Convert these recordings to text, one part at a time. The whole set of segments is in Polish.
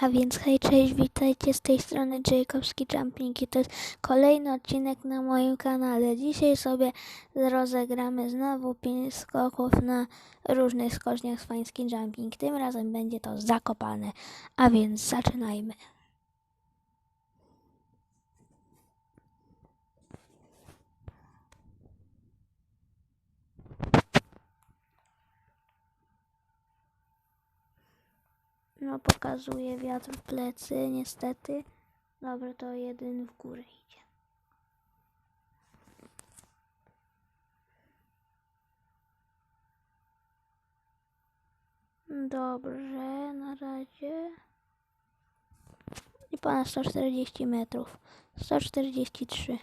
A więc hej, cześć, witajcie z tej strony Jacobski Jumping i to jest kolejny odcinek na moim kanale. Dzisiaj sobie rozegramy znowu 5 skoków na różnych skoczniach z Fański Jumping. Tym razem będzie to zakopane, a więc zaczynajmy. No pokazuje wiatr w plecy, niestety. Dobra, to jeden w górę idzie. Dobrze, na razie. I ponad 140 metrów. 143.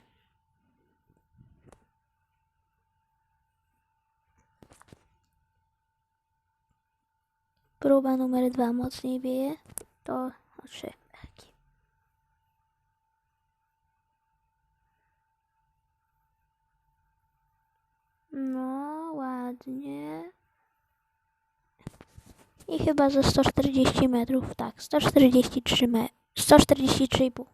Próba numer dwa mocniej wieje. To trzy. No, ładnie. I chyba ze 140 metrów, tak, 143 me 143,5.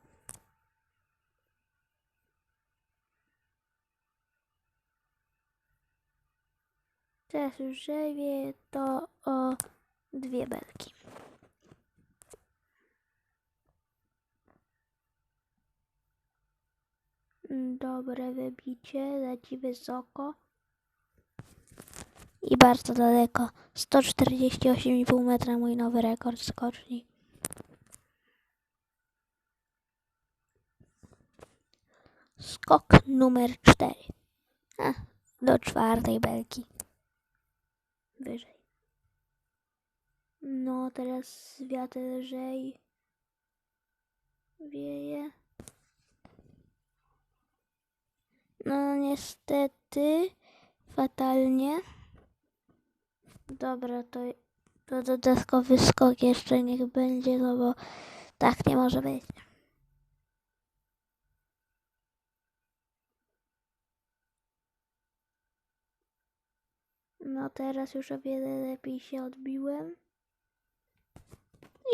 Teraz już żywie to o dwie belki. Dobre wybicie, leci wysoko. I bardzo daleko. 148,5 metra mój nowy rekord skoczni. Skok numer 4. A, do czwartej belki. Wyżej. No, teraz wiatr lżej wieje. No, niestety, fatalnie. Dobra, to, to dodatkowy skok jeszcze niech będzie, no bo tak nie może być. No teraz już o wiele lepiej się odbiłem.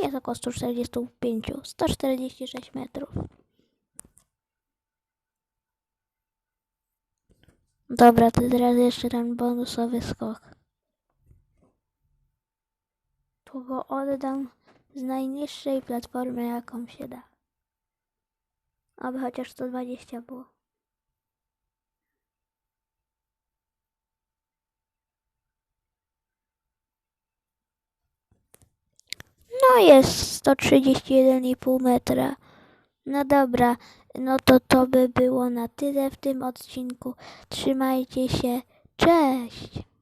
Jest około 145, 146 metrów. Dobra, to teraz jeszcze ten bonusowy skok. Tu go oddam z najniższej platformy, jaką się da. Aby chociaż 120 było. No jest 131,5 metra. No dobra, no to to by było na tyle w tym odcinku. Trzymajcie się. Cześć!